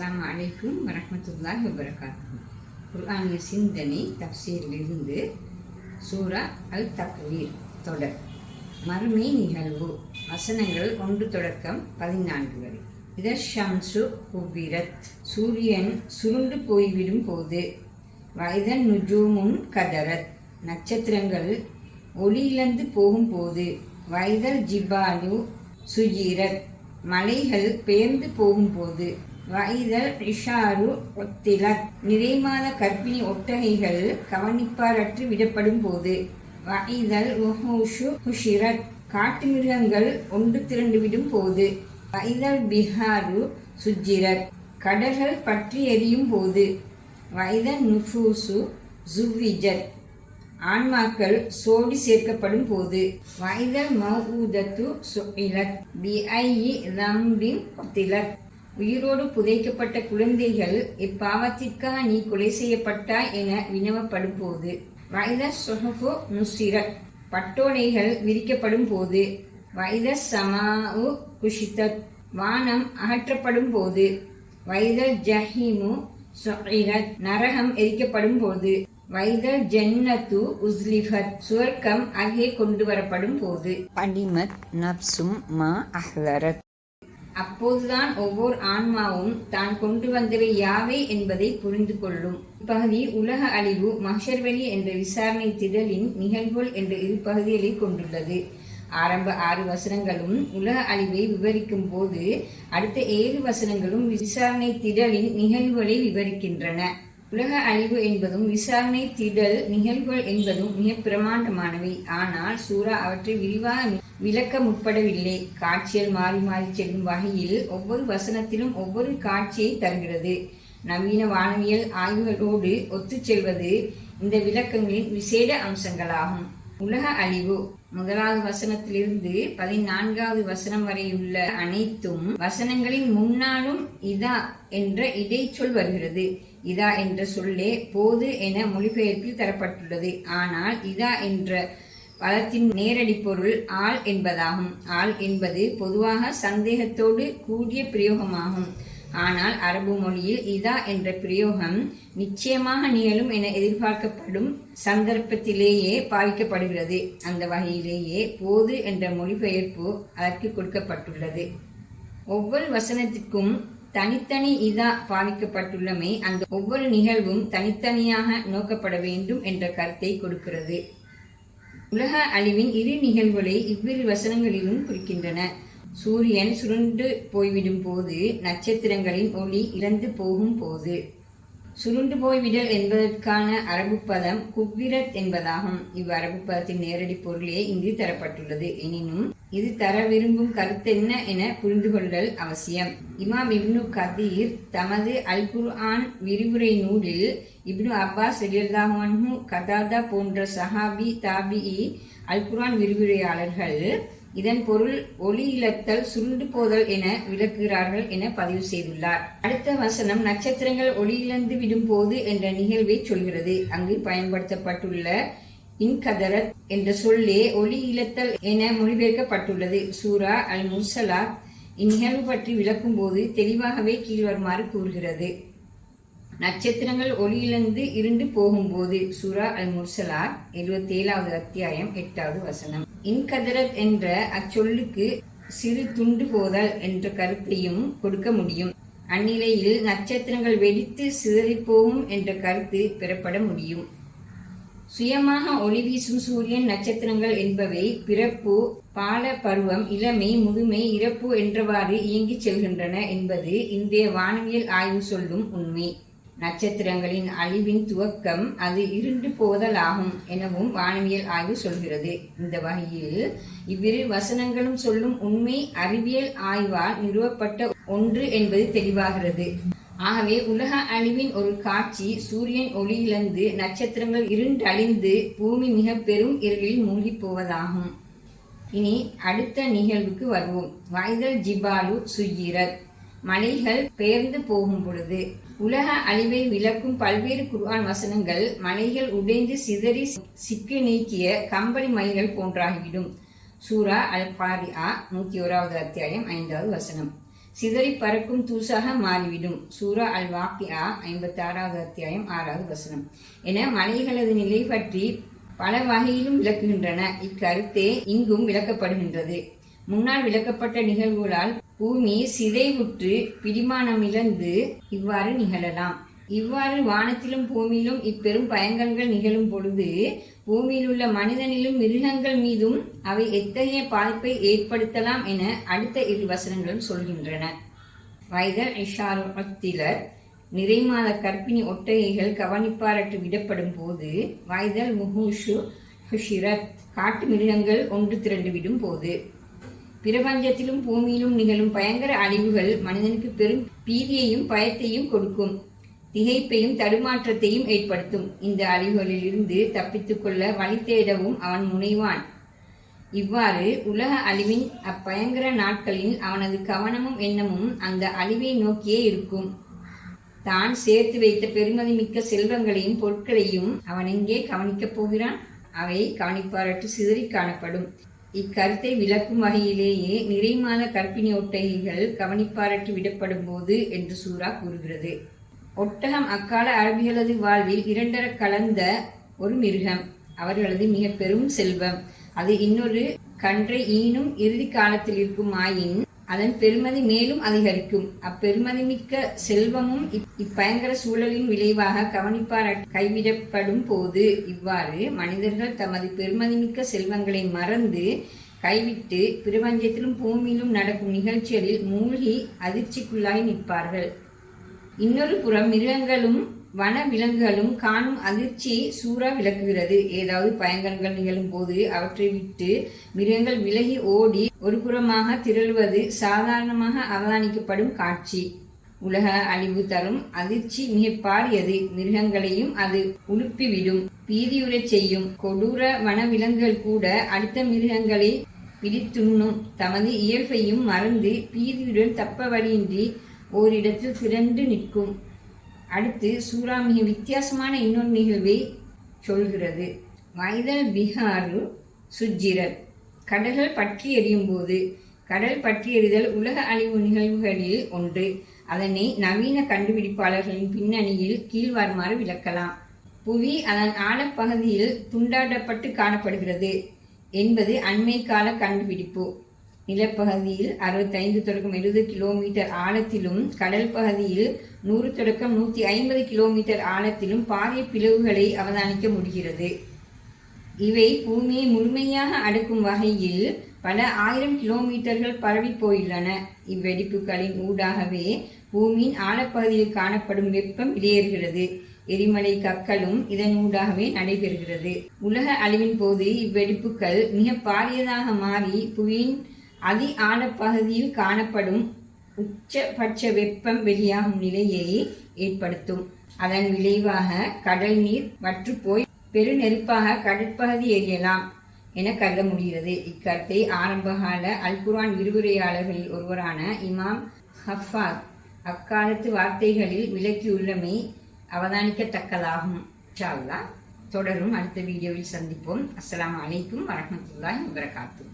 அஸ்லாம் அலைக்கும் வரஹ்மத்துல்லாஹி வபரகாத்துஹு. குர்ஆனிய சிந்தனை தப்சீரிலிருந்து சூரா அல் தக்வீர் தொடர். மறுமை நிகழ்வு. வசனங்கள் ஒன்று தொடக்கம் பதினான்கு வரை. இதர் ஷம்சு குவிரத் சூரியன் சுருண்டு போய்விடும் போது. வயதன் நுஜூமும் கதரத். நட்சத்திரங்கள் ஒளியிழந்து போகும்போது வயதல் ஜிபாலு சுஜீரத் மலைகள் பெயர்ந்து போகும்போது வைதல் ரிஷாரு ஒத்திலத் நிறைமாத கர்ப்பிணி ஒட்டகைகள் கவனிப்பாரற்று விடப்படும் போது வைதல் முஹூஷு ஹுஷிரத் காட்டு மிருகங்கள் ஒன்று திரண்டு விடும் போது வைதல் பிஹாரு சுஜிரத் கடல்கள் பற்றி எரியும் போது வைதல் நுஃபூசு ஜுவிஜத் ஆன்மாக்கள் சோடி சேர்க்கப்படும் போது வைதல் மௌதத்து சுஇலத் பிஐஇ ரம்பின் திலத் உயிரோடு புதைக்கப்பட்ட குழந்தைகள் இப்பாவத்திற்காக நீ கொலை செய்யப்பட்டாய் என வினவப்படும் போது வைத சுஹஃபு நுசிரத் பட்டோலைகள் விரிக்கப்படும் போது வைத சமாவு குஷிதத் வானம் அகற்றப்படும் போது வைதல் ஜஹீமு சுஇலத் நரகம் எரிக்கப்படும் போது வைதல் ஜன்னத்து உஸ்லிஃபத் சுவர்க்கம் அங்கே கொண்டு வரப்படும் போது பனிமத் நப்சும் மா அஹ்லரத். அப்போதுதான் ஒவ்வொரு ஆன்மாவும் தான் கொண்டு வந்தவை யாவை என்பதை புரிந்து கொள்ளும் இப்பகுதி உலக அழிவு மஹர்வெளி என்ற விசாரணை திடலின் நிகழ்வுகள் என்ற இரு பகுதிகளை கொண்டுள்ளது. ஆரம்ப ஆறு வசனங்களும் உலக அழிவை விவரிக்கும் போது அடுத்த ஏழு வசனங்களும் விசாரணை திடலின் நிகழ்வுகளை விவரிக்கின்றன. உலக அழிவு என்பதும் விசாரணை திடல் நிகழ்வுகள் என்பதும் மிக பிரமாண்டமானவை. ஆனால் சூரா அவற்றை விரிவாக விளக்க முற்படவில்லை. காட்சிகள் மாறி மாறி செல்லும் வகையில் ஒவ்வொரு வசனத்திலும் ஒவ்வொரு காட்சியை தருகிறது. நவீன வானவியல் ஆய்வுகளோடு ஒத்துச் செல்வது இந்த விளக்கங்களின் விசேட அம்சங்களாகும். உலக அழிவு முதலாவது வசனத்திலிருந்து பதினான்காவது வசனம் வரையுள்ள அனைத்தும் வசனங்களின் முன்னாலும் இதா என்ற இடைச்சொல் வருகிறது. இதா என்ற சொல்லே போது என மொழிபெயர்ப்பில் தரப்பட்டுள்ளது. ஆனால் இதா என்ற பதத்தின் நேரடி பொருள் ஆள் என்பதாகும். ஆள் என்பது பொதுவாக சந்தேகத்தோடு கூடிய பிரயோகமாகும். ஆனால் அரபு மொழியில் இதா என்ற பிரயோகம் நிச்சயமாக நிகழும் என எதிர்பார்க்கப்படும் சந்தர்ப்பத்திலேயே பாவிக்கப்படுகிறது. அந்த வகையிலேயே போது என்ற மொழிபெயர்ப்பு அதற்கு கொடுக்கப்பட்டுள்ளது. ஒவ்வொரு வசனத்திற்கும் தனித்தனி இதா பாவிக்கப்பட்டுள்ளமை அந்த ஒவ்வொரு நிகழ்வும் தனித்தனியாக நோக்கப்பட வேண்டும் என்ற கருத்தை கொடுக்கிறது. உலக அழிவின் இரு நிகழ்வுகளை இவ்விரு வசனங்களிலும் குறிக்கின்றன. சூரியன் சுருண்டு போய்விடும் போது நட்சத்திரங்களின் ஒளி இழந்து போகும் போது. சுருண்டு போய்விடல் என்பதற்கான அரபு பதம் குவ்விரத் என்பதாகும். இவ் அரபு பதத்தின் நேரடி பொருளே இங்கு தரப்பட்டுள்ளது. எனினும் இது தர விரும்பும் கருத்தென்ன என புரிந்து கொள்ளல் அவசியம். இமாம் இப்னு கதீர் தமது அல் குர்ஆன் விரிவுரை நூலில் இப்னு அப்பாஸ் எலியர்தாமன்ஹு கதாதா போன்ற சஹாபி தாபிஇ அல் குர்ஆன் விரிவுரையாளர்கள் இதன் பொருள் ஒளி இழத்தல் சுருண்டு போதல் என விளக்குகிறார்கள் என பதிவு செய்துள்ளார். அடுத்த வசனம் நட்சத்திரங்கள் ஒளி இழந்து விடும் போது என்ற நிகழ்வை சொல்கிறது. அங்கு பயன்படுத்தப்பட்டுள்ள இன்கதரத் என்ற சொல்லே ஒளி இழத்தல் என மொழிபெயர்க்கப்பட்டுள்ளது. சூரா அல் முர்சலா இந்நிகழ்வு பற்றி விளக்கும் போது தெளிவாகவே கீழ்வருமாறு கூறுகிறது. நட்சத்திரங்கள் ஒளியிலிருந்து இருண்டு போகும்போது சூரா அல் முர்சலார் எழுபத்தி ஏழாவது அத்தியாயம் எட்டாவது வசனம். இன்கதரத் என்ற அச்சொல்லுக்கு சிறு துண்டு போதல் என்ற கருத்தையும் கொடுக்க முடியும். அந்நிலையில் நட்சத்திரங்கள் வெடித்து சிதறிப்போகும் என்ற கருத்து பெறப்பட முடியும். சுயமாக ஒளி வீசும் சூரியன் நட்சத்திரங்கள் என்பவை பிறப்பு பால பருவம் இளமை முதுமை இறப்பு என்றவாறு இயங்கிச் செல்கின்றன என்பது இன்றைய வானவியல் ஆய்வு சொல்லும் உண்மை. நட்சத்திரங்களின் அழிவின் துவக்கம் அது இருண்டு போதலாகும் எனவும் வானவியல் ஆய்வு சொல்கிறது. இந்த வகையில் இவ்விரு வசனங்களும் சொல்லும் உண்மை அறிவியல் ஆய்வால் நிறுவப்பட்ட ஒன்று என்பது தெளிவாகிறது. ஆகவே உலக அழிவின் ஒரு காட்சி சூரியன் ஒளியிலிருந்து நட்சத்திரங்கள் இருண்டழிந்து பூமி மிக பெரும் இருளில் மூழ்கி போவதாகும். இனி அடுத்த நிகழ்வுக்கு வருவோம். வைதல் ஜிபாலு சுயிரத் மலைகள் பெயர்ந்து போகும் பொழுது உலக அழிவை விளக்கும் பல்வேறு குர்ஆன் வசனங்கள் மலைகள் உடைந்து சிதறி சிக்கி நீக்கிய கம்பளி மலைகள் போன்றாகிவிடும். சூரா அல் பாரியா நூற்றி ஓராவது அத்தியாயம் ஐந்தாவது வசனம். சிதறி பறக்கும் தூசாக மாறிவிடும். சூரா அல் வாக்கியா ஐம்பத்தி ஆறாவது அத்தியாயம் ஆறாவது வசனம். என மலைகளது நிலை பற்றி பல வகையிலும் விளக்குகின்றன. இக்கருத்தே இங்கும் விளக்கப்படுகின்றது. முன்னால் விளக்கப்பட்ட நிகழ்வுகளால் பூமி சிதைவுற்று பிடிமானமிழந்து இவ்வாறு நிகழலாம். இவ்வாறு வானத்திலும் பூமியிலும் இப்பெரும் பயங்கரங்கள் நிகழும் பொழுது பூமியில் உள்ள மனிதனிலும் மிருகங்கள் மீதும் அவை எத்தகைய பாதிப்பை ஏற்படுத்தலாம் என அடுத்த இரு வசனங்களும் சொல்கின்றன. வைதல் இஷாரத்திலர் நிறைமாத கர்ப்பிணி ஒட்டகைகள் கவனிப்பாரற்று விடப்படும் போது வைதல் முஹூஷு ஹுஷிரத் காட்டு மிருகங்கள் ஒன்று திரண்டு விடும் போது பிரபஞ்சத்திலும் பூமியிலும் நிகழும் பயங்கர அழிவுகள் மனிதனுக்கு பெரும் பீதியையும் பயத்தையும் கொடுக்கும். திகைப்பையும் தடுமாற்றத்தையும் ஏற்படுத்தும். இந்த அழிவுகளில் இருந்து தப்பித்துக் கொள்ள வழி தேடவும் அவன் முனைவான். இவ்வாறு உலக அழிவின் அப்பயங்கர நாட்களில் அவனது கவனமும் எண்ணமும் அந்த அழிவை நோக்கியே இருக்கும். தான் சேர்த்து வைத்த பெருமதிமிக்க செல்வங்களையும் பொருட்களையும் அவன் எங்கே கவனிக்கப் போகிறான்? அவை கவனிப்பாரற்று சிதறி காணப்படும். இக்கருத்தை விளக்கும் வகையிலேயே நிறைமாத கற்பிணி ஒட்டகைகள் கவனிப்பாரற்று விடப்படும் போது என்று சூரா கூறுகிறது. ஒட்டகம் அக்கால அரபிகளது வாழ்வில் இரண்டர கலந்த ஒரு மிருகம். அவர்களது மிக பெரும் செல்வம். அது இன்னொரு கன்றை ஈனும் இறுதி காலத்தில் இருக்கும் ஆயின் அதன் பெருமதி மேலும் அதிகரிக்கும். அப்பெருமதி மிக்க செல்வமும் இப்பயங்கர சூழலின் விளைவாக கவனிப்பார் கைவிடப்படும் போது இவ்வாறு மனிதர்கள் தமது பெருமதிமிக்க செல்வங்களை மறந்து கைவிட்டு பிரபஞ்சத்திலும் பூமியிலும் நடக்கும் நிகழ்ச்சிகளில் மூழ்கி அதிர்ச்சிக்குள்ளாய் நிற்பார்கள். இன்னொரு புறம் மிருகங்களும் வன விலங்குகளும் காணும் அதிர்ச்சி சூறா விளக்குகிறது. ஏதாவது பயங்கரங்கள் நிகழும் போது அவற்றை விட்டு மிருகங்கள் விலகி ஓடி ஒரு புறமாக திரளுவது சாதாரணமாக அவதானிக்கப்படும் காட்சி. உலக அழிவு தரும் அதிர்ச்சி மிக பாரியது. மிருகங்களையும் அது உழுப்பிவிடும் பீதியுறச் செய்யும். கொடூர வனவிலங்குகள் கூட அடுத்த மிருகங்களை பிடித்துண்ணும். தமது இயல்பையும் மறந்து பீதியுடன் தப்ப வழியின்றி ஓரிடத்தில் திரண்டு நிற்கும். அடுத்து சூரா மிக வித்தியாசமான இன்னொரு நிகழ்வை சொல்கிறது. வைதல் பிஹாரு சுஜிரத் கடல்கள் பற்றி எறியும் போது கடல் பற்றி எறிதல் உலக அழிவு நிகழ்வுகளில் ஒன்று. அதனை நவீன கண்டுபிடிப்பாளர்களின் பின்னணியில் கீழ்வாருமாறு விளக்கலாம். புவி அதன் ஆழப்பகுதியில் துண்டாடப்பட்டு காணப்படுகிறது என்பது அண்மை கால கண்டுபிடிப்பு. நிலப்பகுதியில் அறுபத்தைந்து தொடக்கம் எழுபது கிலோமீட்டர் ஆழத்திலும் கடல் பகுதியில் நூறு தொடக்கம் நூற்றி ஐம்பது கிலோமீட்டர் ஆழத்திலும் பாரிய பிளவுகளை அவதானிக்க முடிகிறது. இவை பூமியை முழுமையாக அடக்கும் வகையில் பல ஆயிரம் கிலோமீட்டர்கள் பரவி போயுள்ளன. இவ்வெடிப்புகளின் ஊடாகவே பூமியின் ஆழப்பகுதியில் காணப்படும் வெப்பம் வெளியேறுகிறது. எரிமலை கற்களும் இதன் ஊடாகவே நடைபெறுகிறது. உலக அழிவின் போது இவ்வெடிப்புகள் மிக பாரியதாக மாறி புவியின் அதி ஆழப்பகுதியில் காணப்படும் உச்சபட்ச வெப்பம் வெளியாகும் நிலையை ஏற்படுத்தும். அதன் விளைவாக கடல் நீர் வற்று போய் பெருநெருப்பாக கடற்பகுதி எரியலாம் என கருத முடிகிறது. இக்கருத்தை ஆரம்பகால அல் குர்ஆன் விரிவுரையாளர்களில் ஒருவரான இமாம் ஹஃபாத் அக்காலத்து வார்த்தைகளில் விளக்கியுள்ளமை அவதானிக்கத்தக்கதாகும். தொடரும் அடுத்த வீடியோவில் சந்திப்போம். அஸ்லாம் அலைக்கும் வரஹ்மத்துல்லாஹி வபரகாத்துஹு